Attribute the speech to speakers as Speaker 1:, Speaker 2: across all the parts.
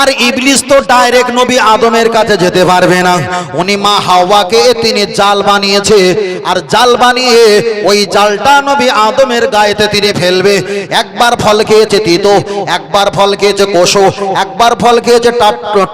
Speaker 1: আর ইবলিস তো ডাইরেক্ট নবী আদমের কাছে যেতে পারবে না। উনি মা হাওয়াকে তিনি জাল বানিয়েছে, আর জাল বানিয়ে ওই জালটা নবী আদমের গায়েতে তিনি ফেলবে। একবার ফল খেয়েছে তিতো, একবার ফল খেয়েছে কোষো, একবার ফল খেয়েছে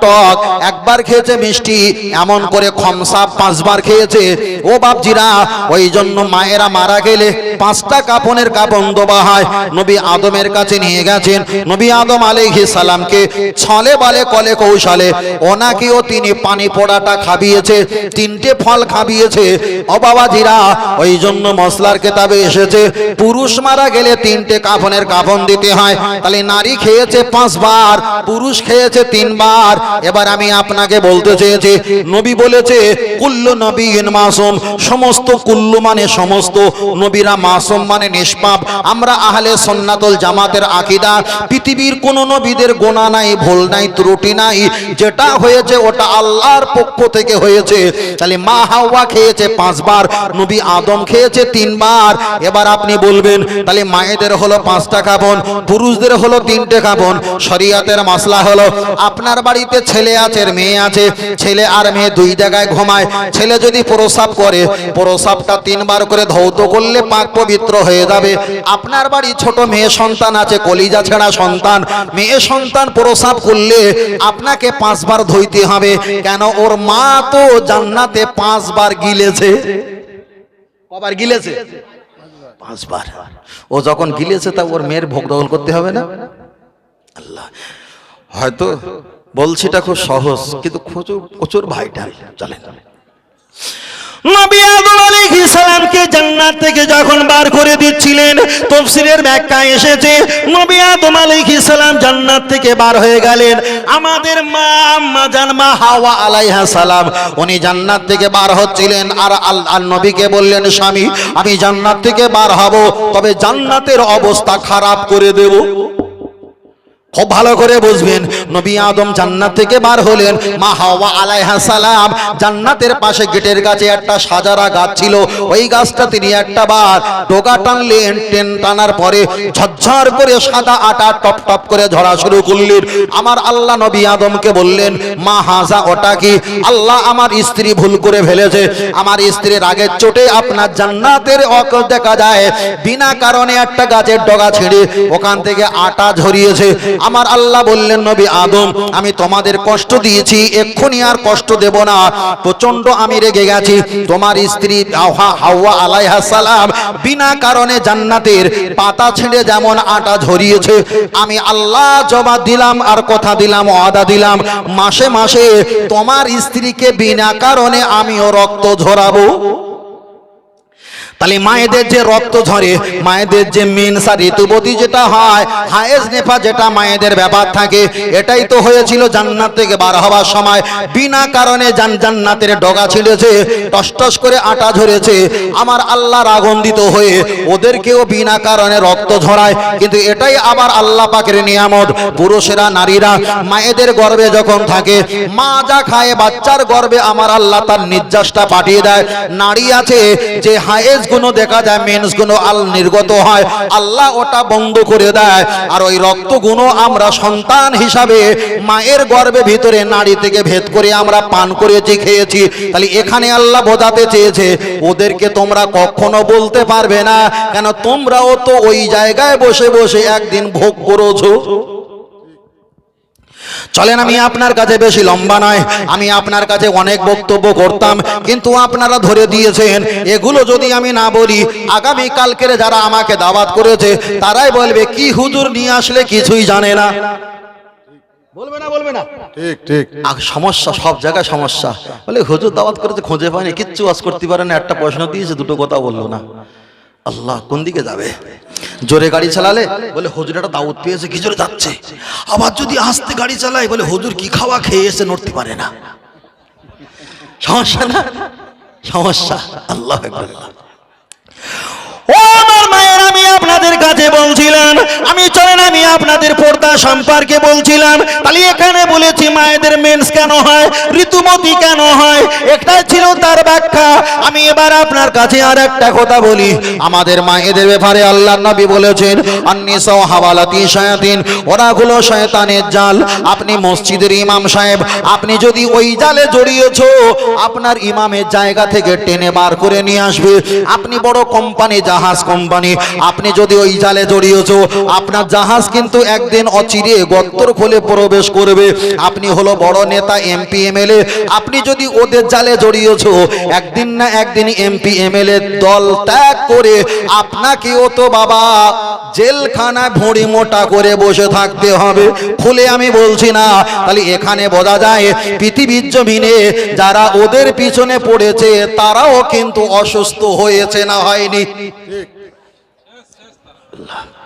Speaker 1: টক, একবার খেয়েছে মিষ্টি, এমন করে খমসা পাঁচবার খেয়েছে। ও বাপজিরা, ওই জন্য মায়েরা মারা গেলে পাঁচটা কাপনের কাপন দেওয়া হয়। নবী আদমের কাছে নিয়ে গেছেন। নবী আদম আলাইহিস সালামকে ছলে বলে, কলে কৌশলে। ওনাকেও তিনি পানি পোড়াটা খাবিয়েছে, তিনটে ফল খাবিয়েছে। ও বাবাজিরা, ওই জন্য মশলার কেতাবে এসেছে, পুরুষ মারা গেলে তিনটে কাফনের কাফন দিতে হয়। তাহলে নারী খেয়েছে পাঁচবার, পুরুষ খেয়েছে তিনবার। এবার আমি আপনাকে বলতে চেয়েছি, নবী বলেছে, কুল্লু নবীন মাসুম, সমস্ত কুল্লু মানে সমস্ত, নবীরা মাসুম মানে নিষ্পাপ। আমরা আহলে সন্নাতুল জামাতের আকীদা, পৃথিবীর কোন নবীদের গোনা নাই, ভুল নাই। ত্রুটি নাই, যেটা হয়েছে ওটা আল্লাহর পক্ষ থেকে হয়েছে। তাহলে মা হাওয়া খেয়েছে পাঁচবার, নবী আদম খেয়েছে তিনবার। এবার আপনি বলবেন, তাহলে মায়েদের হলো পাঁচটা কাপন পুরুষদের হলো তিনটে কাপন শরিয়াতের মাসলা হলো, আপনার বাড়িতে ছেলে আছে মেয়ে আছে, ছেলে আর মেয়ে দুই জায়গায় ঘুমায়। ছেলে যদি প্রসাব করে, প্রসাবটা তিনবার করে ধৌত করলে পাক পবিত্র হয়ে যাবে। আপনার বাড়ি ছোট মেয়ে সন্তান আছে, কলিজা ছেঁড়া সন্তান, মেয়ে সন্তান প্রসাব করলে আপনাকে পাঁচবার ধইতে হবে। কেন? ওর মা তো জান্নাতে পাঁচবার গিলেছে। কবার গিলেছে? পাঁচবার। ও যখন গিলেছে, তা ওর মেয়ের ভোগ দখল করতে হবে না? আল্লাহ। হয়তো বলছিটা খুব সহজ, কিন্তু প্রচুর ভাইটা চলে চলেন। নবী আদম আলাইহিস জান্নাত থেকে যখন বার করে দিচ্ছিলেন তাফসীরের ব্যাখ্যা এসেছে। জান্নাত থেকে বার হয়ে গেলেন। আমাদের মা, আম্মা হাওয়া আলাইহা সালাম, উনি জান্নাত থেকে বার হচ্ছিলেন। আর আল আল নবীকে বললেন, স্বামী, আমি জান্নাত থেকে বার হব, তবে জান্নাতের অবস্থা খারাপ করে দেব। খুব ভালো করে বুঝবেন। নবী আদম জান্নাত থেকে বার হলেন। মা হাওয়া আলাইহা সালাম জান্নাতের পাশে গেটের কাছে একটা সাজারা গাছ ছিল। ওই গাছটা তিনি একটা বার ডোকা টানলেন। টেন টানার পরে ঝরঝর করে সাদা আটা টপ টপ করে ঝরা শুরু করলেন। আমার আল্লাহ নবী আদমকে বললেন, মা, হাজা, ওটা কি? আল্লাহ আমার স্ত্রী ভুল করে ফেলেছে। আমার স্ত্রীর আগের চোটে আপনার জান্নাতের অক দেখা যায়। বিনা কারণে একটা গাছের ডগা ছেড়ে ওখান থেকে আটা ঝরিয়েছে। আমার আল্লাহ বললেন, নবী আদম, আমি তোমাদের কষ্ট দিয়েছি, এক্ষুনি আর কষ্ট দেব না। প্রচণ্ড আমি রেগে গেছি। তোমার স্ত্রী হাওয়া- আলাইহা সালাম বিনা কারণে জান্নাতের পাতা ছেড়ে যেমন আটা ঝরিয়েছে। আমি আল্লাহ জবাব দিলাম, আর কথা দিলাম, ওয়াদা দিলাম। মাসে মাসে তোমার স্ত্রীকে বিনা কারণে আমিও রক্ত ঝরাবো। তাহলে মায়েদের যে রক্ত ঝরে, মায়েদের যে মেনসা ঋতুবতী যেটা হয়, হায়েস নেফা যেটা মায়েদের ব্যাপার থাকে, এটাই তো হয়েছিল জান্নাত থেকে বার হওয়ার সময়। বিনা কারণে জান জান্নাতের ডগা ছিঁড়েছে টস করে আটা ঝরেছে। আমার আল্লাহ রাগন্দিত হয়ে ওদেরকেও বিনা কারণে রক্ত ঝরায়, কিন্তু এটাই আবার আল্লাহ পাকের নিয়ামত। পুরুষেরা, নারীরা, মায়েদের গর্ভে যখন থাকে, মা যা খায়, বাচ্চার গর্ভে আমার আল্লাহ তার নির্যাসটা পাঠিয়ে দেয়। নারী আছে যে হায়েস গুলো দেখা যায় মেন্সগুলো আল নির্গত হয়। আল্লাহ ওটা বন্ধ করে দেয়। আর ওই রক্তগুলো আমরা সন্তান হিসাবে মায়ের গর্ভে ভিতরে নারী থেকে ভেদ করে আমরা পান করেছি খেয়েছি, তাহলে এখানে আল্লাহ বোঝাতে চেয়েছে, ওদেরকে তোমরা কখনো বলতে পারবে না। কেন তোমরাও তো ওই জায়গায় বসে বসে একদিন ভোগ করেছ? চলেন আমি আপনার কাছে বেশি লম্বা নয় আমি আপনার কাছে অনেক বক্তব্য করতাম কিন্তু আপনারা ধরে দিয়েছেন এগুলো যদি আমি না বলি আগামী কালকের যারা আমাকে দাওয়াত করেছে তারাই বলবে কি হুজুর নিয়ে আসলে কিছুই জানে না। বলবে না বলবে না।
Speaker 2: ঠিক ঠিক।
Speaker 1: সমস্যা সব জায়গায় সমস্যা। বলে হুজুর দাওয়াত করেছে খুঁজে পায়নি কিচ্ছু আজ করতে পারে না একটা প্রশ্ন দিয়েছে দুটো কথা বলল না। আল্লাহ কোন দিকে যাবে? জোরে গাড়ি চালালে? বলে, হজুর, একটা দাউদ পেয়েছে, কি জোরে যাচ্ছে? আবার যদি আস্তে গাড়ি চালায়, বলে, হজুর, কি খাওয়া খেয়ে এসে নড়তে পারে না? সমস্যা না? সমস্যা। আল্লাহ। ও আমার মায়ের আমি আপনার
Speaker 2: আপনাদের কাছে বলছিলাম, আমি চলেন, আমি আপনাদের পর্দা সম্পর্কে বলছিলাম। তাহলে এখানে বলেছি, মায়েদের মেন্স কেন হয়, ঋতুমতি কেন হয়? একটাই ছিল তার ব্যাখ্যা। আমি এবার আপনার কাছে আর একটা কথা বলি।
Speaker 1: আমাদের মায়েদের ব্যাপারে আল্লাহ নবী বলেছেন আন্নিসাও হাওয়ালাতি শায়াতিন ওরা হলো শয়তানের জাল। আপনি মসজিদের ইমাম সাহেব, আপনি যদি ওই জালে জড়িয়েছ, আপনার ইমামের জায়গা থেকে টেনে বার করে নিয়ে আসবে। আপনি বড় কোম্পানি, জাহাজ কোম্পানি। আপনি যদি ওই জালে জড়িয়েছ, আপনার জাহাজ কিন্তু একদিন অচিরে গত্তর খোলে প্রবেশ করবে। আপনি হলো বড় নেতা এমপি এমএলএ। আপনি যদি ওদের জালে জড়িয়েছ, একদিন না একদিন এমপি এমএলএ দল ত্যাগ করে আপনাকেও তো বাবা জেলখানা ভুঁড়ি মোটা করে বসে থাকতে হবে। খুলে আমি বলছি না, তাহলে এখানে বোঝা যায় পৃথিবীর জমিনে যারা ওদের পিছনে পড়েছে, তারাও কিন্তু অসুস্থ হয়েছে না হয়নি। আল্লাহ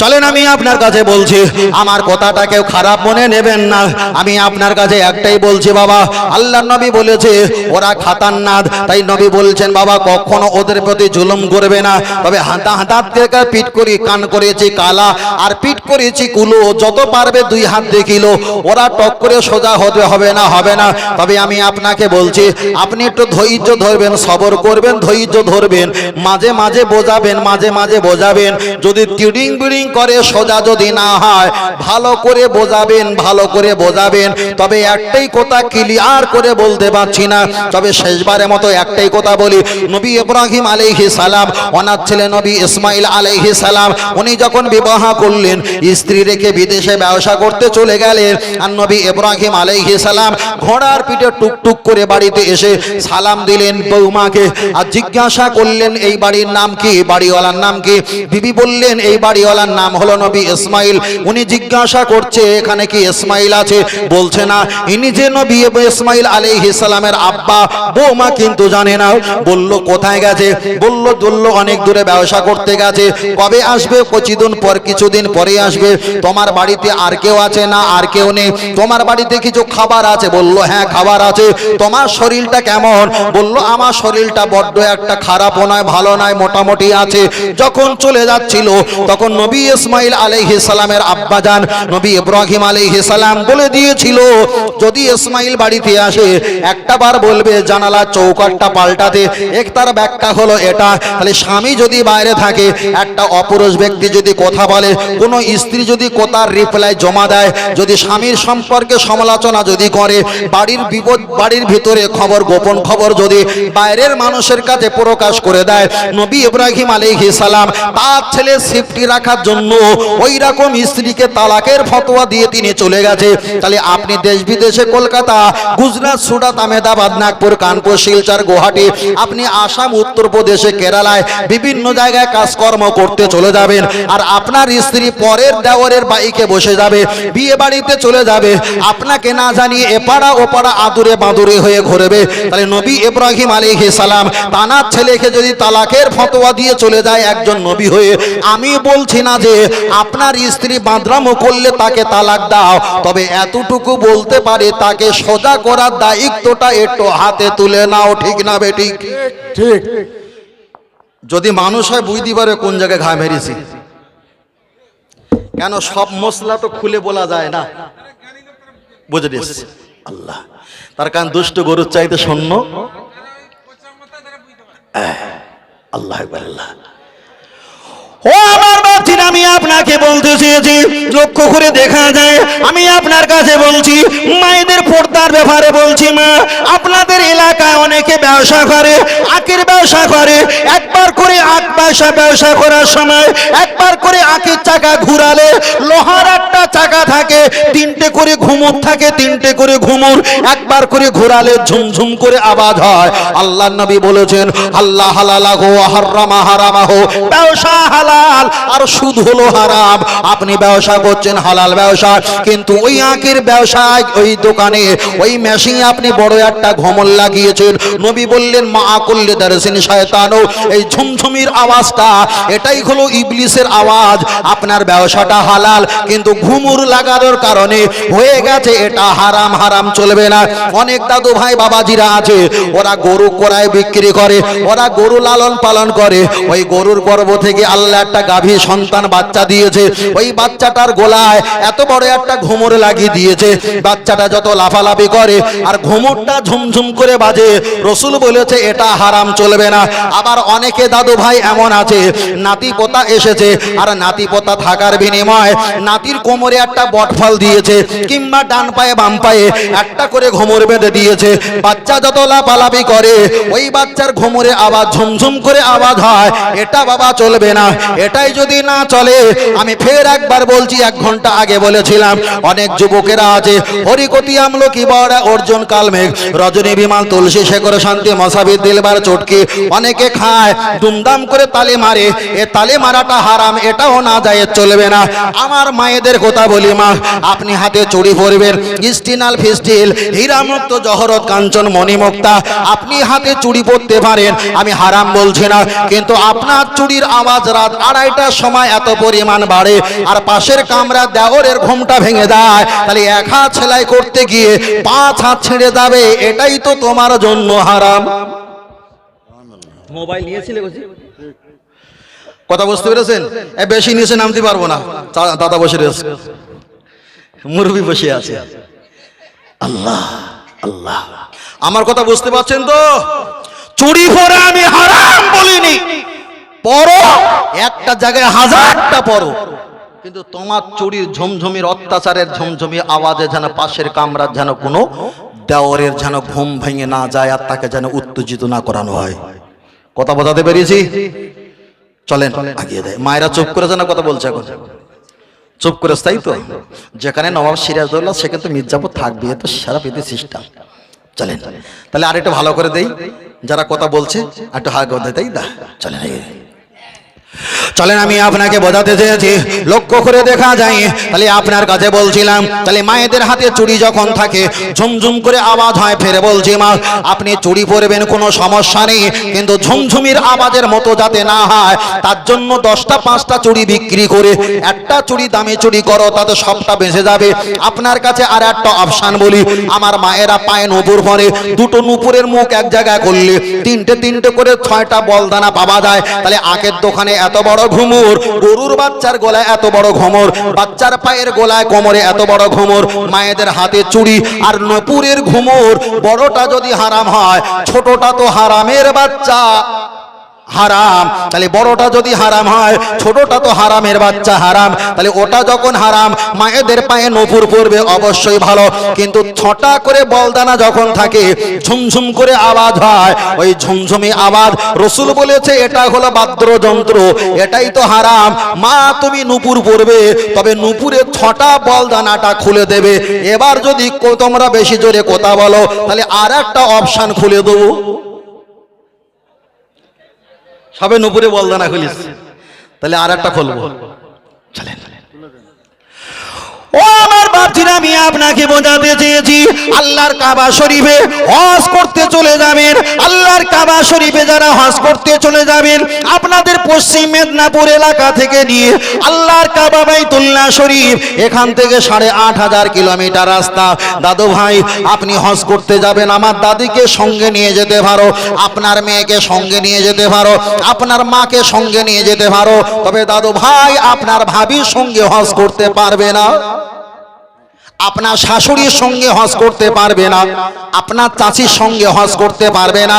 Speaker 1: চলেন, আমি আপনার কাছে বলছি, আমার কথাটা কেউ খারাপ মনে নেবেন না। আমি আপনার কাছে একটাই বলছি, বাবা আল্লাহ নবী বলেছে, ওরা খাতারনাথ তাই নবী বলছেন, বাবা, কখনো ওদের প্রতি জুলুম করবে না। তবে হাতা হাতাত পিট করি, কান করেছি, কালা, আর পিট করেছি কুলো, যত পারবে দুই হাত দেখিল। ওরা টক করে সোজা হতে হবে না হবে না। তবে আমি আপনাকে বলছি, আপনি একটু ধৈর্য ধরবেন, সবর করবেন, ধৈর্য ধরবেন। মাঝে মাঝে বোঝাবেন, মাঝে মাঝে বোঝাবেন। যদি বিডিং করে সোজা যদি না হয়, ভালো করে বোঝাবেন, ভালো করে বোঝাবেন। তবে একটাই কথা ক্লিয়ার করে বলতে পারছি না। তবে শেষবারের মতো একটাই কথা বলি, নবী ইব্রাহিম আলাইহি সালাম, ওনার ছেলে নবী ইসমাইল আলাইহি সালাম, উনি যখন বিবাহ করলেন, স্ত্রী রেখে বিদেশে ব্যবসা করতে চলে গেলেন, আর নবী ইব্রাহিম আলাইহি সালাম ঘোড়ার পিঠে টুকটুক করে বাড়িতে এসে সালাম দিলেন বৌমাকে, আর জিজ্ঞাসা করলেন, এই বাড়ির নাম কি? বাড়িওয়ালার নাম কি? বিবি বললেন, এই বাড়িওয়ালার নাম হলো নবী ইসমাইল। উনি জিজ্ঞাসা করছে, এখানে কি ইসমাইল আছে? বলছে, না। ইনি যে নবী ইসমাইল আলাইহিস সালামের আব্বা, বৌমা কিন্তু জানে না। বলল, কোথায় গেছে? বলল বলল অনেক দূরে ব্যবসা করতে গেছে। কবে আসবে? কিছুদিন পর, কিছুদিন পরে আসবে। তোমার বাড়িতে আর কেউ আছে না, আর কেউ নেই। তোমার বাড়িতে কিছু খাবার আছে? বলল হ্যাঁ খাবার আছে। তোমার শরীরটা কেমন? বলল, আমার শরীরটা বড্ড একটা খারাপও নয়, ভালো নয়, মোটামুটি আছে। যখন চলে যাচ্ছিল তখন নবী ইসমাইল আলাইহি সালামের আব্বা যান, নবী ইব্রাহিম আলাইহি সালাম বলে দিয়েছিল, যদি ইসমাইল বাড়িতে আসে, একটা বার বলবে, জানালা চৌকাটটা পাল্টাতে, এক তার ব্যাখ্যা হলো এটা, তাহলে স্বামী যদি বাইরে থাকে, একটা অপুরুষ ব্যক্তি যদি কথা বলে, কোনো স্ত্রী যদি কথার রিপ্লাই জমা দেয়, যদি স্বামীর সম্পর্কে সমালোচনা যদি করে, বাড়ির বিপদ, বাড়ির ভিতরে খবর, গোপন খবর যদি বাইরের মানুষের কাছে প্রকাশ করে দেয়, নবী ইব্রাহিম আলাইহিস সালাম তার ছেলে সেফটি রাখার জন্য ওই রকম স্ত্রীকে তালাকের ফতোয়া দিয়ে তিনি চলে গেছে। তাহলে আপনি দেশ বিদেশে কলকাতা, গুজরাট সুরাত আহমেদাবাদ, নাগপুর, কানপুর, শিলচর, গুয়াহাটি, আপনি আসাম, উত্তরপ্রদেশে, কেরালায় বিভিন্ন জায়গায় কাজকর্ম করতে চলে যাবেন। আর আপনার স্ত্রী পরের দেওয়ারের বাইকে বসে যাবে, বিয়ে বাড়িতে চলে যাবে। আপনাকে না জানিয়ে এপাড়া ওপাড়া আদুরে বাঁদুরে হয়ে ঘুরবে। তাহলে নবী ইব্রাহিম আলাইহিস সালাম, তানার ছেলেকে যদি তালাকের ফতোয়া দিয়ে চলে যায় একজন নবী হয়ে, আমি বলছি না যে আপনার স্ত্রী বাঁদরামো করলে তাকে তালাক দাও তবে এতটুকু বলতে পারে তাকে সোজা করার দায়িত্বটা একটু হাতে তুলে নাও ঠিক না বেঠিক
Speaker 3: ঠিক।
Speaker 1: যদি মানুষ হয় বুঝতে পারে কোন জায়গায় ঘা মেরেছি। কেন সব মশলা তো খুলে বলা যায় না? বুঝে দিস। আল্লাহ তার কারণ দুষ্ট গরুর চাইতে শূন্য। আল্লাহ আল্লাহ।
Speaker 2: ও আমার বাপজির আমি আপনাকে বলতে চেয়েছি, লক্ষ্য করে দেখা যায়, আমি আপনার কাছে বলছি, মায়েদের পর্দার ব্যাপারে বলছি মা, আপনাদের এলাকায় অনেকে ব্যবসা করে, আখের ব্যবসা করে, একবার করে আখ ব্যবসা ব্যবসা করার সময় একবার করে আখের চাকা ঘুরালে, লোহার একটা চাকা থাকে, তিনটে করে ঘুমুর থাকে, তিনটে করে ঘুমুর, একবার করে ঘোরালে ঝুমঝুম করে আওয়াজ হয়। আল্লাহ নবী বলেছেন, আল্লাহ হালালাহু হারামা হারামাহু। ব্যবসা হালাল, আর সুদ
Speaker 1: হলো হারাম। আপনি ব্যবসা করছেন, হালাল ব্যবসা। কিন্তু ওই আঁকের ব্যবসায়, ওই দোকানে, ওই মেশিনে আপনি বড় একটা ঘমল লাগিয়েছেন। নবী বললেন, মা করলে দারসিন শয়তানও এই ঝুমঝুমির আওয়াজটা, এটাই হলো ইবলিসের আওয়াজ। আপনার ব্যবসাটা হালাল, কিন্তু ঘুমুর লাগানোর কারণে হয়ে গেছে, এটা হারাম হারাম চলবে না। অনেক দাদু ভাই বাবাজিরা আছে, ওরা গরু কোরায় বিক্রি করে, ওরা গরু লালন পালন করে। ওই গরুর গর্ভ থেকে আল্লাহ একটা গাভী সন্তান বাচ্চা দিয়েছে, ওই বাচ্চাটার গোলায় এত বড় একটা ঘুমুর লাগিয়ে দিয়েছে। বাচ্চাটা যত লাফালাফি করে, আর ঘুমুরটা ঝুমঝুম করে বাজে। রসুল বলেছে, এটা হারাম চলবে না। আবার অনেকে, দাদু ভাই, এমন আছে। নাতি পোতা এসেছে, আর নাতি পোতা থাকার বিনিময় নাতির কোমরে একটা বটফল দিয়েছে, কিংবা ডান পায়ে বাম পায়ে একটা করে ঘুমর বেঁধে দিয়েছে। বাচ্চা যত লাফালাফি করে, ওই বাচ্চার ঘুমরে আবার ঝুমঝুম করে আওয়াজ হয়, এটা বাবা চলবে না। এটাই যদি না চলে, আমি ফের একবার বলছি, এক ঘণ্টা আগে বলেছিলাম, অনেক যুবকেরা আছে হরিকতি আমলকি বড়, অর্জুন কালমেঘ, রজনী বিমাল, তুলসী শেখর, শান্তি মশাবিদ দিলবার চটকি, অনেকে খায়, দুমদাম করে তালে মারে, এ তালে মারাটা হারাম, এটাও না যায়, চলবে না। আমার মায়েদের কথা বলি, মা, আপনি হাতে চুড়ি পরবেন, স্টিনাল ফিস্টিল, হীরামুক্ত জহরত কাঞ্চন মণিমুক্তা, আপনি হাতে চুরি পরতে পারেন, আমি হারাম বলছি না, কিন্তু আপনার চুড়ির আওয়াজ রাত আড়াইটার সময় এত পরিমাণ বাড়ে আর পাশের কামরা দেওরের ঘুমটা ভেঙে দেয় তাহলে এক হাত সেলাই করতে গিয়ে পাঁচ হাত ছেড়ে যাবে এটাই তো তোমার জন্য হারাম।
Speaker 2: মোবাইল নিয়েছিলে
Speaker 1: কথা বুঝতে পেরেছেন? এ বেশি নিচে নামতে পারব না। দাদা বসে রয়েছে। মুরবি বসে আছে। আল্লাহ আল্লাহ। আমার কথা বুঝতে পারছেন তো? চুরি পরে আমি হারাম বলিনি। পরো একটা জায়গায় হাজারটা পরো কিন্তু তোমার চুরির, ঝমঝমির অত্যাচারের ঝমঝমি আওয়াজে যেন পাশের কামরার যেন কোনো দেওয়ারের যেন ঘুম ভেঙে না যায় আর তাকে যেন উত্তেজিত না করানো হয়। কথা বোঝাতে পেরেছি? চলেন আগিয়ে দেয় মায়েরা চুপ করে যেন কথা বলছে এখন। চুপ করে তাই তো? যেখানে নবাব সিরাজদৌল্লা সেখানে তো মির্জাপুর থাকবে। তো সারা পেতে সিস্টেম। চলেন। তাহলে আর একটু ভালো করে দেই। যারা কথা বলছে, একটু হাগ করে তাই দা চলেন। চলেন, আমি আপনাকে বোঝাতে চেয়েছি। লক্ষ্য করে দেখা যায়, তাহলে আপনার কাছে বলছিলাম, তাহলে মায়েদের হাতে চুড়ি যখন থাকে, ঝুমঝুম করে আওয়াজ হয়, ফেরে বলছি, মা, আপনি চুড়ি পরবেন, কোনো সমস্যা নেই, কিন্তু ঝুমঝুমির আওয়াজের মতো যাতে না হয়, তার জন্য দশটা, পাঁচটা চুড়ি বিক্রি করে, একটা চুড়ি দামে চুড়ি করো, তাতে সবটা বেঁচে যাবে। আপনার কাছে আর একটা অপশান বলি, আমার মায়েরা পায়ে নুপুর পরে, দুটো নুপুরের মুখ এক জায়গায় করলে, তিনটে তিনটে করে ছয়টা বলদানা পাওয়া যায়, তাহলে আগের দোকানে এত বড় ঘুমুর। গরুর বাচ্চার গলায় এত বড় ঘমর। বাচ্চার পায়ের গলায় কোমরে এত বড় ঘুমুর। মায়েদের হাতে চুড়ি আর নপুরের ঘুমুর। বড়টা যদি হারাম হয়, ছোটটা তো হারামের বাচ্চা। হারাম। তাহলে বড়টা যদি হারাম হয়, ছোটটা তো হারামের বাচ্চা হারাম। তাহলে ওটা যখন হারাম, মায়েদের পায়ে নপুর পড়বে অবশ্যই ভালো। কিন্তু ছটা করে বলদানা যখন থাকে, ঝুমঝুম করে আওয়াজ হয়। ওই ঝুমঝুমি আওয়াজ, রসুল বলেছে, এটা হলো বাদ্যযন্ত্র, এটাই তো হারাম। মা, তুমি নুপুর পড়বে, তবে নুপুরের ছটা বলদানাটা খুলে দেবে। এবার যদি তোমরা বেশি জোরে কথা বলো, তাহলে আর একটা অপশান খুলে দেবো। সবে নুপুরে বলদানা খুলিস। তাহলে আর একটা খুলবো। চলেন।
Speaker 2: আমি আপনাকে বোঝাতে চেয়েছি, আল্লাহর কাবা শরীফে হজ করতে চলে যাবেন। আল্লাহর কাবা শরীফে যারা হজ করতে চলে যাবেন, আপনাদের পশ্চিম মেদিনীপুর এলাকা থেকে নিয়ে আল্লাহর কাবা বাইতুল্লাহ শরীফ, এখান থেকে সাড়ে আট হাজার কিলোমিটার রাস্তা। দাদু ভাই, আপনি হজ করতে যাবেন, আমার দাদিকে সঙ্গে নিয়ে যেতে পারো, আপনার মেয়েকে সঙ্গে নিয়ে যেতে পারো, আপনার মাকে সঙ্গে নিয়ে যেতে পারো, তবে দাদু ভাই, আপনার ভাবির সঙ্গে হজ করতে পারবে না। আপনার শাশুড়ির সঙ্গে হজ করতে পারবে না, আপনার চাচির সঙ্গে হজ করতে পারবে না,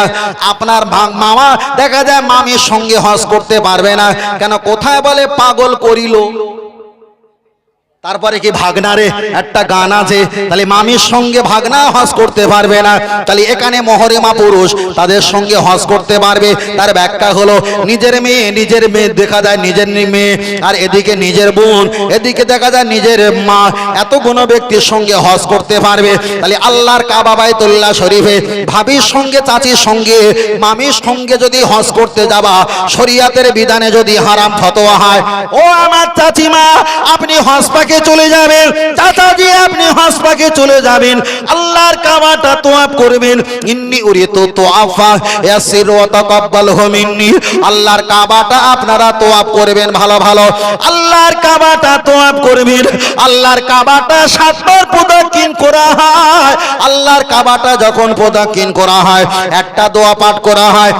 Speaker 2: আপনার মামা, দেখা যায় মামির সঙ্গে হজ করতে পারবে না। কেন কোথায় বলে পাগল করিল?
Speaker 1: তারপরে কি ভাগনারে একটা গান আছে। তাহলে মামির সঙ্গে ভাগনা হজ করতে পারবে না। তাহলে এখানে মহরিমা পুরুষ তাদের সঙ্গে হজ করতে পারবে। তার ব্যাখ্যা হলো, নিজের মেয়ে নিজের মেয়ে দেখা যায় নিজের মেয়ে, আর এদিকে নিজের বোন, এদিকে দেখা যায় নিজের মা। এত কোনো ব্যক্তির সঙ্গে হজ করতে পারবে। তাহলে আল্লাহর কাবা বাইতুল্লাহ শরীফে ভাবির সঙ্গে, চাচির সঙ্গে, মামির সঙ্গে যদি হজ করতে যাবা, শরিয়াতের বিধানে যদি হারাম ফতোয়া হয়,
Speaker 2: ও আমার চাচিমা, আপনি হসপাকে চলে যাবেন, চাচাজি আপনি হসপাকে চলে যাবেন, আল্লাহর কাবাটা তোয়াব করবেন।
Speaker 1: ইন্নি উরিতু তোয়াফা, ইয়াসির ওয়া তাকাব্বালহু মিন্নি। আল্লাহর কাবাটা আপনারা তোয়াব করবেন ভালো ভালো।
Speaker 2: আল্লাহর কাবাটা তোয়াব করবেন।
Speaker 1: আল্লাহর কাবাটা সাতবার প্রদক্ষিণ করা হয়। আল্লাহর কাবাটা যখন প্রদক্ষিণ করা হয়, একটা দোয়া পাঠ করা হয়।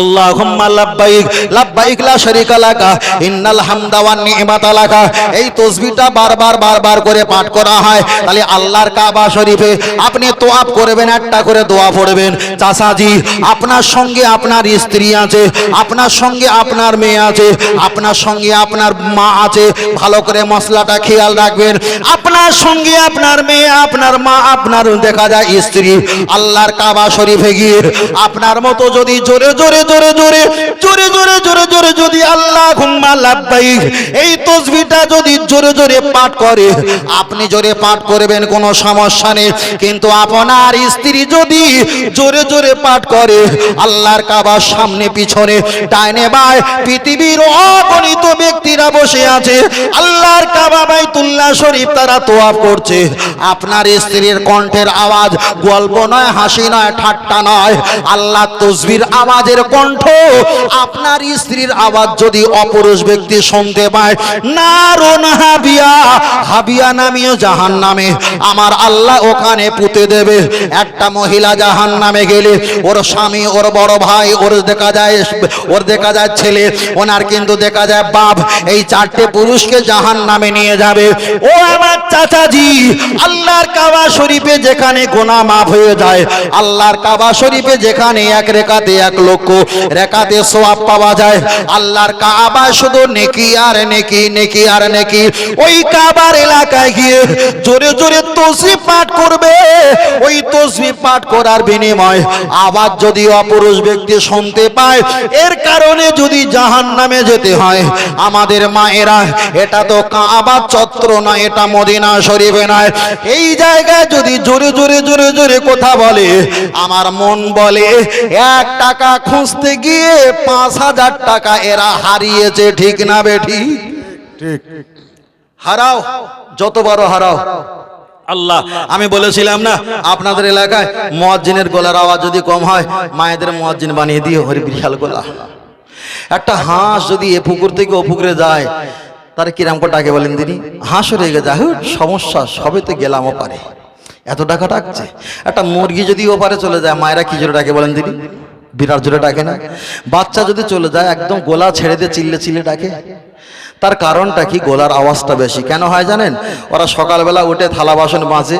Speaker 1: আল্লাহুম্মা লাব্বাইক লাব্বাইক লা শারীকা লাকা, ইন্নাল হামদা ওয়ান নি'মাতা লাকা। এই তাসবিহটা বারবার বারবার করে পাঠ করা হয়। তাহলে আল্লাহর কাবা শরীফে আপনি তোয়াব করবেন, একটা করে দোয়া পড়বেন। চাচাজি, আপনার সঙ্গে আপনার স্ত্রী আছে, আপনার সঙ্গে আপনার মেয়ে আছে, আপনার সঙ্গে আপনার মা আছে, ভালো করে মশলাটা খেয়াল রাখবেন। আপনার সঙ্গে আপনার মেয়ে, আপনার মা, আপনার দেখা যায় স্ত্রী। আল্লাহর কাবা শরীফে গিয়ে আপনার মতো যদি জোরে জোরে জোরে জোরে জোরে জোরে জোরে জোরে যদি আল্লাহ লাব্বাইক, এই তসবিটা যদি জোরে জোরে পাঠ করে, আপনি জোরে পাঠ করবেন, কোনো সমস্যা নেই। কিন্তু আপনার স্ত্রী যদি জোরে জোরে পাঠ করে, আল্লাহর কাবার সামনে, পিছনে, ডাইনে বাই পৃথিবীর অগণিত ব্যক্তিরা বসে আছে। আল্লাহর কাবা বাইতুল্লাহ শরীফ তারা করছে। আপনার স্ত্রীর কণ্ঠের আওয়াজ গল্প নয়, হাসি নয়, ঠাট্টা নয়। আল্লাহ তসবির আওয়াজের কণ্ঠ, আপনার স্ত্রীর আওয়াজ যদি অপরুষ ব্যক্তি শুনতে পায় নারুন হাবিয়া হাবিয়া নামিয়ে জাহান নামে আমার আল্লাহ ওখানে পুঁতে দেবে। একটা মহিলা জাহান নামে গেলে, ওর স্বামী, ওর বড় ভাই, ওর দেখা যায়, ওর দেখা যায় ছেলে, ওনার কিন্তু দেখা যায় বাপ। এই চারটে পুরুষকে জাহান নামে নিয়ে যাবে। ও আমার চাচাজি, আল্লাহর কাবা শরীফে যেখানে গোনা মাফ হয়ে যায়, আল্লাহর কাবা শরীফে যেখানে এক রেখাতে এক লক্ষ রেখাতে সোয়াব পাওয়া যায়। আল্লাহর কাবা শুধু নেকি আর নেকি নেকি আর নেকি। ওই কাবার এলাকায় গিয়ে জোরে জোরে তসবি পাঠ করবে। ওই তসবি পাঠ করার বিনিময় আবার যদি অপুরুষ ব্যক্তি শুনতে পায়, এর কারণে যদি জাহান নামে যেতে হয়, আমাদের মায়েরা, এটা তো কাবা চত্র না এটা মদিনা শরীফে নয়। এই জায়গায় যদি জোরে জোরে জোরে জোরে কথা বলে, আমার মন বলে, এক টাকা খুঁজতে গিয়ে পাঁচ হাজার টাকা এরা হারিয়েছে ঠিক না বেঠি ঠিক? হারাও যত বড় হারাও। আল্লাহ আমি বলেছিলাম না আপনাদের এলাকায় মজ্জিনের গলার আওয়াজ যদি কম হয় মায়েদের মজ্জিন বানিয়ে দিয়ে হরি বিশাল গলা। একটা হাঁস যদি এ পুকুর থেকে ও পুকুরে যায় তার কিরাম করে ডাকে বলেন তিনি? হাঁসও রেগে যায় হুট, সমস্যা সবে তো গেলাম পারে। এত টাকা ডাকছে একটা মুরগি যদি ওপারে চলে যায় মায়েরা কি জোরে ডাকে বলেন তিনি? বিরাট জোরে ডাকে না? বাচ্চা যদি চলে যায়, একদম গোলা ছেড়ে দিয়ে চিল্লে চিল্লে ডাকে। তার কারণটা কি? গোলার আওয়াজটা বেশি। কেন হয় জানেন? ওরা সকালবেলা উঠে থালা বাসন মাজে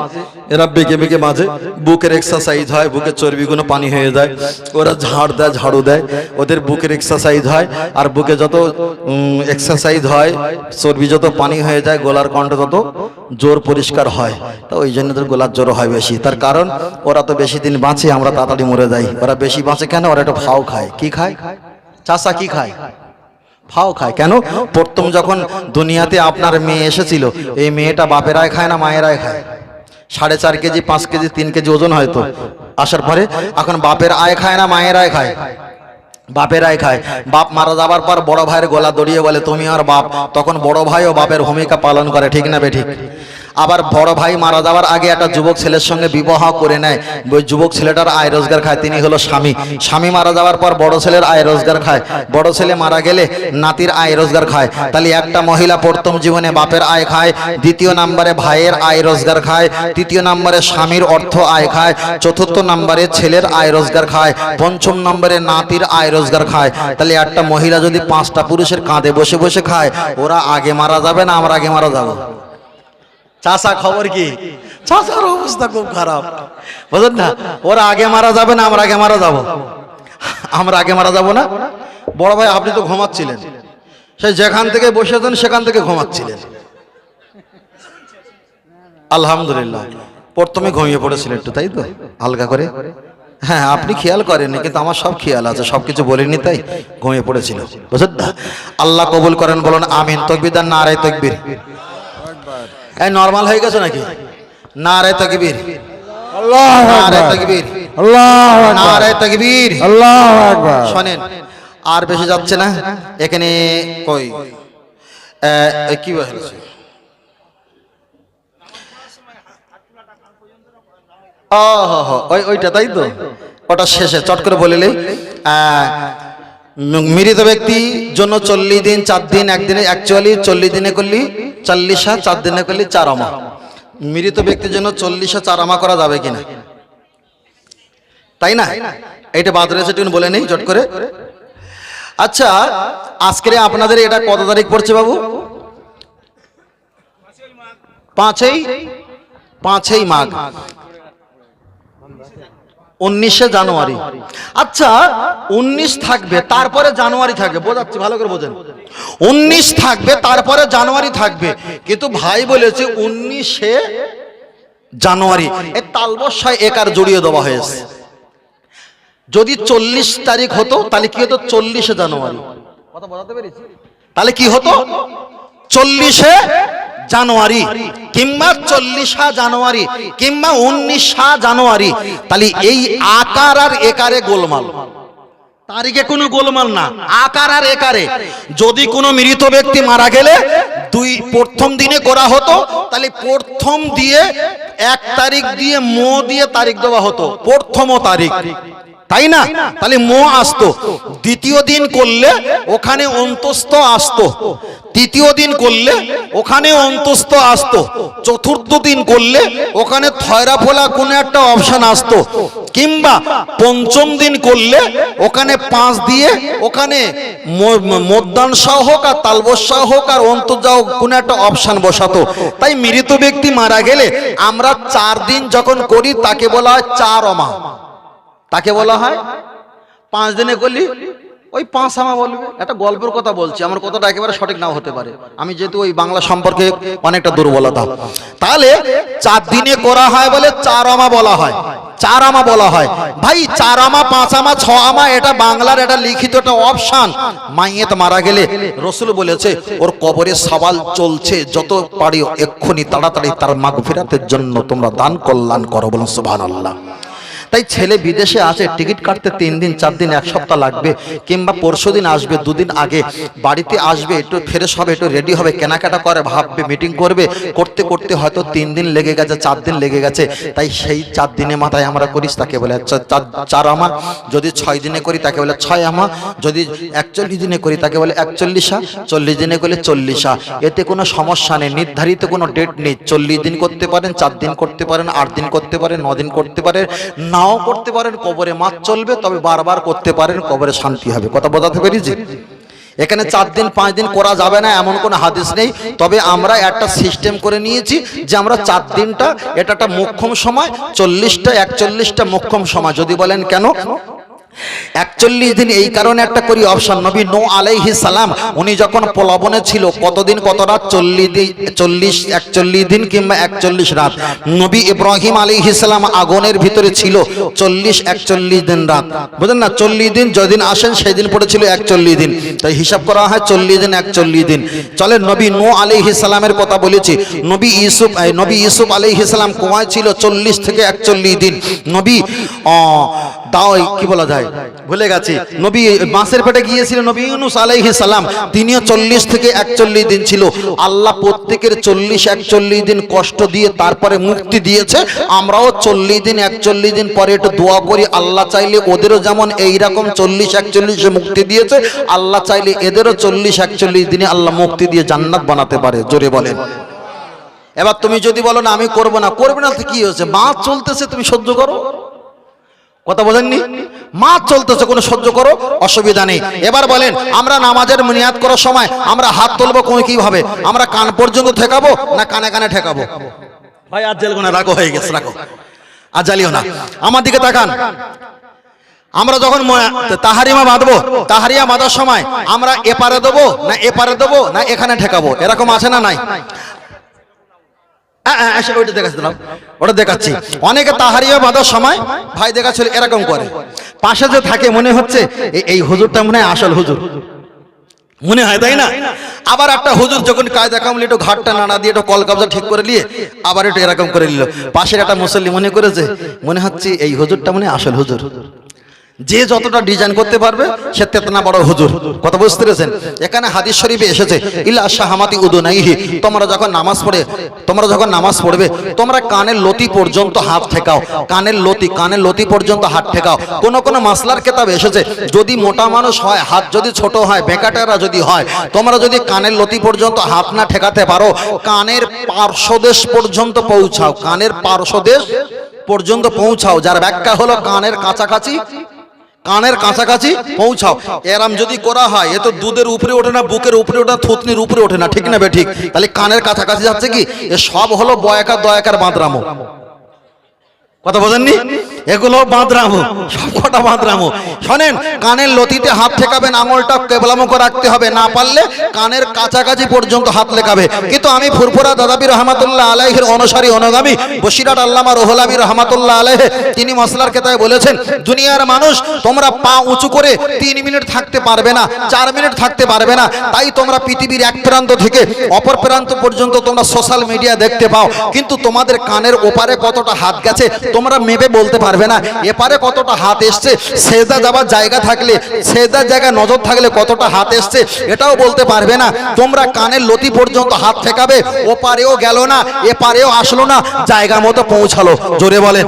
Speaker 1: এরা বেঁকে বেঁকে মাজে বুকের এক্সারসাইজ হয়, বুকের চর্বিগুলো পানি হয়ে যায়, ওরা ঝাড় দেয়, ঝাড়ু দেয়, ওদের বুকের এক্সারসাইজ হয়, আর বুকে যত এক্সারসাইজ হয়, চর্বি যত পানি হয়ে যায়, গোলার কণ্ঠ তত জোর পরিষ্কার হয়। তো ওই জন্য ওদের গোলার জোর হয় বেশি। তার কারণ, ওরা তো বেশি দিন বাঁচে, আমরা তাড়াতাড়ি মরে যাই। ওরা বেশি বাঁচে কেন? ওরা একটা ভাও খায়। কি খায়? চাষা কি খায়? ফাও খায়। কেন? প্রথম যখন দুনিয়াতে আপনার মেয়ে এসেছিল, এই মেয়েটা বাপেরাই খায় না মায়েরাই খায়? সাড়ে চার কেজি, পাঁচ কেজি, তিন কেজি ওজন হয়তো। আসার পরে এখন বাপের আয় খায় না মায়ের আয় খায়? বাপের বাপেরাই খায়। বাপ মারা যাবার পর বড় ভাইয়ের গলা দড়িয়ে বলে, তুমি আর বাপ। তখন বড় ভাইও বাপের ভূমিকা পালন করে, ঠিক না বেঠিক আবার বড় ভাই মারা যাওয়ার আগে একটা যুবক ছেলের সঙ্গে বিবাহ করে নেয়। ওই যুবক ছেলেটার আয় রোজগার খায়, তিনি হলো স্বামী। স্বামী মারা যাওয়ার পর বড় ছেলের আয় রোজগার খায়। বড় ছেলে মারা গেলে নাতির আয় রোজগার খায়। তাহলে একটা মহিলা প্রথম জীবনে বাপের আয় খায়, দ্বিতীয় নম্বরে ভাইয়ের আয় রোজগার খায়, তৃতীয় নম্বরে স্বামীর অর্থ আয় খায়, চতুর্থ নম্বরে ছেলের আয় রোজগার খায়, পঞ্চম নম্বরে নাতির আয় রোজগার খায়। তাহলে একটা মহিলা যদি পাঁচটা পুরুষের কাঁধে বসে বসে খায়, ওরা আগে মারা যাবে না আমরা আগে মারা যাব? চাষা খবর কি? চাষার অবস্থা খুব খারাপ। বুঝলেন না? ওরা আগে মারা যাবে না, আমরা আগে মারা যাব। আমরা আগে মারা যাব না? বড় ভাই, আপনি তো ঘুমাচ্ছিলেন। সে যেখান থেকে বসেছেন, সেখান থেকে ঘুমাচ্ছিলেন। আলহামদুলিল্লাহ। প্রথমে ঘুমিয়ে পড়েছিলেন একটু, তাই তো? হালকা করে? হ্যাঁ আপনি খেয়াল করেননি, কিন্তু আমার সব খেয়াল আছে, সব কিছু বলিনি, তাই ঘুমিয়ে পড়েছিল। বুঝলেন না? আল্লাহ কবুল করেন, বলুন, আমিন। তকবির আর নারায় তকবির। এই নর্মাল হয়ে গেছে নাকি? নারায় তকবির।
Speaker 3: আল্লাহ
Speaker 1: নারায় তকবির।
Speaker 3: আল্লাহ
Speaker 1: নারায় তকবির।
Speaker 3: আল্লাহ আকবার।
Speaker 1: শোনেন আর বেশি যাচ্ছে না? এখানে কই? কি হয়েছে? ও হো হো, ওই ওইটা তাই তো? ওটা শেষে চট করে বলিলে মৃত ব্যক্তি জন্য চল্লিশ দিন, চার দিন, একদিনে অ্যাকচুয়ালি চল্লিশ দিনে করলি, চল্লিশা চার দিনে করলি চার আমা। মৃত ব্যক্তির জন্য চল্লিশা চার আমা করা যাবে কিনা? তাই না? এটা বাদ রয়েছে, একটু বলে নেই চট করে। আচ্ছা আজকে আপনাদের এটা কত তারিখ পড়ছে বাবু? পাঁচই? পাঁচই মাঘ। উনিশে জানুয়ারি। আচ্ছা উনিশ থাকবে, তারপরে জানুয়ারি থাকবে। বোঝাচ্ছি, ভালো করে বোঝেন। উনিশ থাকবে, তারপরে জানুয়ারি থাকবে। কিন্তু ভাই বলেছে উনিশে জানুয়ারি। এই তালবস্যায় একার জড়িয়ে দেওয়া হয়েছে। যদি চল্লিশ তারিখ হতো, তাহলে কি হতো? চল্লিশে জানুয়ারি। কথা বোঝাতে পেরেছি? তাহলে কি হতো? চল্লিশে জানুয়ারি কিংবা চল্লিশা জানুয়ারি কিংবা উনিশা জানুয়ারি, তাহলে এই আকার আর একারে গোলমাল। তারিখে কোনো গোলমাল না, আকার আর একারে। যদি কোনো মৃত ব্যক্তি মারা গেলে দুই, প্রথম দিনে করা হতো, তাহলে প্রথম দিয়ে এক তারিখ দিয়ে মো দিয়ে তারিখ দেওয়া হতো, প্রথম তারিখ। তাই না? তাহলে মো আসতো। দ্বিতীয় দিন করলে ওখানে অন্তস্থ আসতো। তৃতীয় দিন করলে ওখানে অন্তস্থ আসতো। চতুর্থ দিন করলে ওখানে থয়রা ফোলা কোনো একটা অপশান আসতো। কিংবা পঞ্চম দিন করলে ওখানে পাঁচ দিয়ে ওখানে মধ্যাংশাহ হোক আর তালবস্যা হোক আর অন্তর্যাহ কোনো একটা অপশান বসাতো। তাই মৃত ব্যক্তি মারা গেলে আমরা চার দিন যখন করি তাকে বলা হয় চার অমা। তাকে বলা হয়, পাঁচ দিনে করলি ওই পাঁচ আমা বলবে। একটা গল্পের কথা বলছি, আমার কথাটা একেবারে সঠিক নাও হতে পারে। আমি যেহেতু ওই বাংলা সম্পর্কে অনেকটা দুর্বলতা। তাহলে চার দিনে করা হয় বলে চার আমা বলা হয়। চার আমা বলা হয়। ভাই, চার আমা, পাঁচ আমা, ছ আমা, এটা বাংলার এটা লিখিত একটা অপশান। মাইয়েত মারা গেলে রসুল বলেছে, ওর কবরে সওয়াল চলছে, যত পারি এক্ষুনি তাড়াতাড়ি তার মাগফিরাতের জন্য তোমরা দান কল্যাণ করো। বলুন, সুবহানাল্লাহ। তাই ছেলে বিদেশে আসে, টিকিট কাটতে তিন দিন, চার দিন, এক সপ্তাহ লাগবে। কিংবা পরশু দিন আসবে, দুদিন আগে। বাড়িতে আসবে, একটু ফ্রেশ হবে, একটু রেডি হবে, কেনাকাটা করে, ভাববে মিটিং করবে। করতে করতে হয়তো তিন দিন লেগে গেছে, চার দিন লেগে গেছে। তাই সেই চার দিনে মাথায় আমরা করিস তাকে বলে চার- আমা, যদি ছয় দিনে করি তাকে বলে, ছয় আমা, যদি একচল্লিশ দিনে করি তাকে বলে, একচল্লিশা, চল্লিশ দিনে করলে চল্লিশা। এতে কোনো সমস্যা নেই, নির্ধারিত কোনো ডেট নেই। চল্লিশ দিন করতে পারেন, চার দিন করতে পারেন, আট দিন করতে পারেন, ন দিন করতে পারেন নাও করতে পারেন, কবরে মাছ চলবে, তবে বারবার করতে পারেন, কবরে শান্তি হবে। কথা বোঝাতে পেরেছি? এখানে চার দিন, পাঁচ দিন করা যাবে না, এমন কোনো হাদিস নেই। তবে আমরা একটা সিস্টেম করে নিয়েছি যে আমরা চার দিনটা, এটা একটা মক্ষম সময়, চল্লিশটা, একচল্লিশটা মক্ষম সময়। যদি বলেন কেন? একচল্লিশ দিন এই কারণে একটা করি অপশন। নবী নো আলাইহি সালাম, উনি যখন প্লবনে ছিল, কতদিন, কত রাত? চল্লিশ দিন, চল্লিশ, একচল্লিশ দিন কিংবা একচল্লিশ রাত। নবী ইব্রাহিম আলাইহি সালাম আগুনের ভিতরে ছিল, চল্লিশ, একচল্লিশ দিন রাত। বুঝলেন না? চল্লিশ দিন যেদিন আসেন, সেদিন পড়েছিল একচল্লিশ দিন। তাই হিসাব করা হয় চল্লিশ দিন, একচল্লিশ দিন। চলে নবী নো আলাইহি সালামের কথা বলেছি। নবী ইউসুফ নবী ইউসুফ আলাইহি সালাম কুয়ায় ছিল চল্লিশ থেকে একচল্লিশ দিন। নবী দাও কি বলা যায়? গেছি। নবী মাসের পেটে গিয়েছিল নবী ইউনুস আলাইহি সালাম। তিনিও চল্লিশ থেকে একচল্লিশ দিন ছিল। আল্লাহ প্রত্যেকের চল্লিশ, একচল্লিশ দিন কষ্ট দিয়ে তারপরে মুক্তি দিয়েছে। আমরাও চল্লিশ দিন, একচল্লিশ দিন পরে একটু দোয়া করি। আল্লাহ চাইলে ওদেরও যেমন এইরকম চল্লিশ, একচল্লিশে মুক্তি দিয়েছে, আল্লাহ চাইলে এদেরও চল্লিশ, একচল্লিশ দিনে আল্লাহ মুক্তি দিয়ে জান্নাত বানাতে পারে। জোরে বলেন। এবার তুমি যদি বলো, না, আমি করব না। করবে না কি হয়েছে? মাছ চলতেছে, তুমি সহ্য করো? কথা বোঝেননি? মাছ চলতেছে, কোনো সহ্য করো? অসুবিধা নেই। এবার বলেন, আমরা নামাজের নিয়াত করার সময় আমরা হাত তুলবো কোন কীভাবে? আমরা কান পর্যন্ত ঠেকাবো না কানে কানে ঠেকাবো? ভাই, আজ জেলগুনা রাখো হয়ে গেছে রাখো আর জ্বালিও না। আমার দিকে তাকান। আমরা যখন ম- তাহারিমা বাঁধবো তাহারিয়া বাঁধার সময় আমরা এপারে দেবো, না এপারে দেবো, না এখানে ঠেকাবো? এরকম আছে না নাই? দেখাচ্ছি, দাঁড়াও। ওটা দেখাচ্ছি। অনেকে বাঁধার সময় ভাই এরকম করে। পাশে যে থাকে, মনে হচ্ছে এই হুজুরটা মনে হয় আসল হুজুর। মনে হয়, তাই না? আবার একটা হুজুর যখন কায়দা কামলি একটু ঘাটটা নাড়া দিয়ে একটু কল কাবজা ঠিক করে নিয়ে আবার একটু এরকম করে নিল। পাশের একটা মুসল্লি মনে করেছে, মনে হচ্ছে এই হুজুরটা মানে আসল হুজুর। যে যতটা ডিজাইন করতে পারবে, সে তেতনা বড় হুজুর। কথা বুঝতে পেরেছেন? এখানে হাদিস শরীফে এসেছে ইল্লা শাহামাতি উদুনাইহি তোমরা যখন নামাজ পড়ে, তোমরা যখন নামাজ পড়বে, তোমরা কানের লতি পর্যন্ত হাত ঠেকাও। কানের লতি কানের লতি পর্যন্ত হাত ঠেকাও। কোন কোন মাসলার কেতাব এসেছে, যদি মোটা মানুষ হয়, হাত যদি ছোট হয়, বেকাটেরা যদি হয়, তোমরা যদি কানের লতি পর্যন্ত হাত না ঠেকাতে পারো, কানের পার্শ্বদেশ পর্যন্ত পৌঁছাও। কানের পার্শ্বদেশ পর্যন্ত পৌঁছাও। যার ব্যাখ্যা হলো, কানের কাছাকাছি কানের কাছাকাছি পৌঁছাও। এরাম যদি করা হয়, এ তো দুধের উপরে ওঠে না, বুকের উপরে ওঠে না, থুতনির উপরে ওঠে না, ঠিক না বে ঠিক? তাহলে কানের কাছাকাছি যাচ্ছে কি? এ সব হলো বয়াকার দয়াকার বাঁদরামো। কথা বোঝেননি? এগুলো বাঁদরামো সব কটা বাঁদরামো শোনেন, কানের লতিতে হাত ঠেকাবেন আঙুলটা কেবলামুখ রাখতে হবে। না পারলে কানের কাছাকাছি পর্যন্ত হাত লেখাবে। কিন্তু আমি ফুরফুরা দাদাবি রহমাতুল্লাহ আলাইহের অনুসারী, অনুগামী বসিরাট আল্লামা রোহলাবি রহমাতুল্লাহ আলাইহে, তিনি মশলার কেতায় বলেছেন, দুনিয়ার মানুষ তোমরা পা উঁচু করে তিন মিনিট থাকতে পারবে না, চার মিনিট থাকতে পারবে না। তাই তোমরা পৃথিবীর এক প্রান্ত থেকে অপর প্রান্ত পর্যন্ত তোমরা সোশ্যাল মিডিয়া দেখতে পাও। কিন্তু তোমাদের কানের ওপারে কতটা হাত গেছে, তোমরা মেপে বলতে পারবে না। এপারে কতটা হাত এসছে, সেজদা যাবার জায়গা থাকলে, সেজদার জায়গায় নজর থাকলে কতটা হাত এসছে, এটাও বলতে পারবে না। তোমরা কানের লতি পর্যন্ত হাত ঠেকাবে, ওপারেও গেল না, এপারেও আসলো না, জায়গা মতো পৌঁছালো। জোরে বলে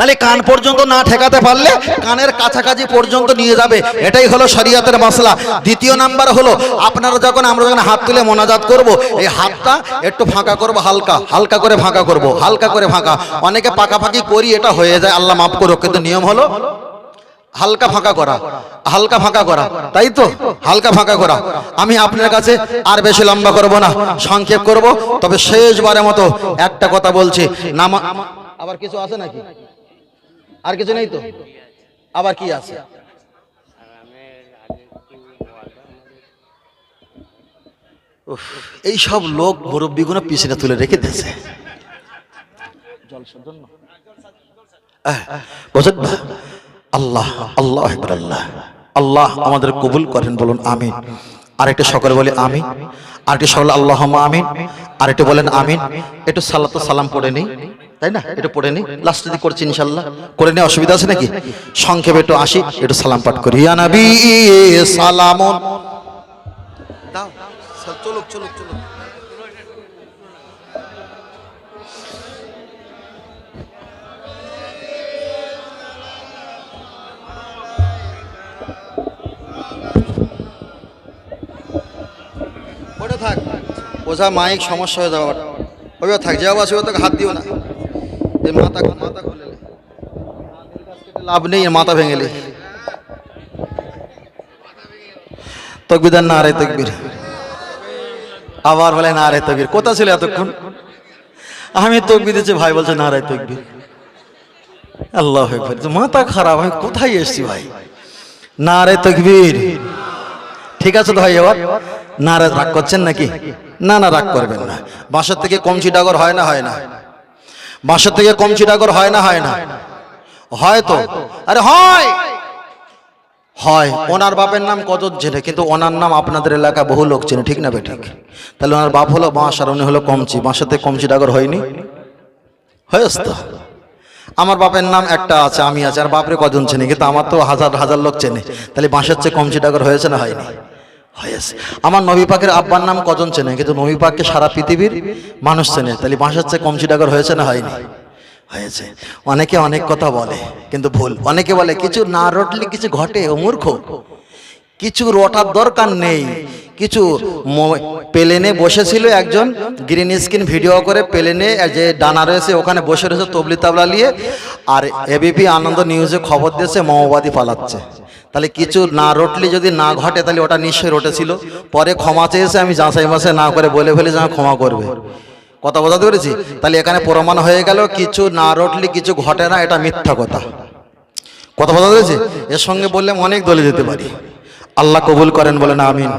Speaker 1: তাহলে কান পর্যন্ত না ঠেকাতে পারলে কানের কাছাকাছি পর্যন্ত নিয়ে যাবে। এটাই হলো শরিয়াতের মশলা। দ্বিতীয় নাম্বার হলো, আপনারা যখন আমরা যখন হাত তুলে মোনাজাত করব, এই হাতটা একটু ফাঁকা করব হালকা হালকা করে ফাঁকা করব, হালকা করে ফাঁকা। অনেকে পাকাপাকি করি, এটা হয়ে যায়, আল্লাহ মাফ করো কিন্তু নিয়ম হলো হালকা ফাঁকা করা, হালকা ফাঁকা করা, তাই তো? হালকা ফাঁকা করা। আমি আপনার কাছে আর বেশি লম্বা করব না, সংক্ষেপ করব, তবে শেষবারের মতো একটা কথা বলছি। নামা আবার কিছু আছে নাকি? আর কিছু নেই তো? আবার কি আছে? এই সব লোক মুরব্বীগুলো পিছনে তুলে রেখে দিয়েছে। আল্লাহ আল্লাহ আল্লাহ। আল্লাহ আমাদের কবুল করেন, বলুন আমিন। আরেকটা সকলে বলে আমিন। আরেকটা সকলে আল্লাহ আমিন। আরেকটা বলেন আমিন। একটু সালাত সালাম পড়ে নেই। তাই না? এটা পড়ে নি। লাস্টে দিকে করছি ইনশাল্লাহ। করে নিয়ে অসুবিধা আছে নাকি? সংক্ষেপে একটু আসি একটু সালাম পাঠ করি। ইয়া নবী সালামুন। দাও চলুক ওটা থাক। ওঝা মাইক সমস্যা হয়ে আবার ওইও থাক যে ওই তোকে হাত দিও না। লাভ নেই মাথা ভেঙেলে তকবিদার না রে তকবির। আবার বলে না রে তকবির। কোথা ছিল এতক্ষণ? আমি তকবির দিচ্ছি ভাই বলছে না রে তকবির। আল্লাহ। মাথা খারাপ, আমি কোথায় এসছি ভাই? না রে তকবির। ঠিক আছে তো ভাই, এবার? না রাগ করছেন নাকি? না না, রাগ করবেন না। বাসার থেকে কমচি ডাগর হয় না হয় না। বাসার থেকে কমচি ডাগর হয় না হয় না। হয় তো? আরে হয়! হয়। ওনার বাপের নাম কত চেনে কিন্তু ওনার নাম আপনাদের এলাকা বহু লোক চেনে, ঠিক না বে ঠিক? তাহলে ওনার বাপ হলো বাঁশ আর উনি হলো কমচি থেকে কমচি ডাগর হয়নি? হয়েছ তো? আমার বাপের নাম একটা আছে, আমি আছে। আর বাপরে কজন চেনে? কিন্তু আমার তো হাজার হাজার লোক চেনে। তাহলে বাঁশের চেয়ে কমচি ডাগর হয়েছে না হয়নি? হয়েছে আমার নবী পাকের আব্বার নাম কজন চেনে? কিন্তু নবী পাককে সারা পৃথিবীর মানুষ চেনে। তাহলে বাঁশের চেয়ে কমচি ডাগর হয়েছে না হয়নি? হয়েছে। অনেকে অনেক কথা বলে, কিন্তু ভুল। অনেকে বলে, কিছু না রটলে কিছু ঘটে ও মূর্খ কিছু রটার দরকার নেই। কিছু প্লেনে বসেছিল একজন গ্রিন স্ক্রিন ভিডিও করে প্লেনে যে ডানা রয়েছে ওখানে বসে রয়েছে তবলি তাবলা নিয়ে, আর এবিপি আনন্দ নিউজে খবর দিয়েছে, মাওবাদী পালাচ্ছে। তাহলে কিছু না রটলে যদি না ঘটে, তাহলে ওটা নিশ্চয়ই রটেছিল। পরে ক্ষমা চেয়েছে, আমি যাচাই মাসে না করে বলে ফেলে যে ক্ষমা করবে। কথা বোঝাতে পেরেছি? তাহলে এখানে প্রমাণ হয়ে গেল, কিছু না রটলে কিছু ঘটে না, এটা মিথ্যা কথা। কথা বোঝাতে পেরেছি? এর সঙ্গে বললে অনেক দলে যেতে পারি। আল্লাহ কবুল করেন বলেন আমিন।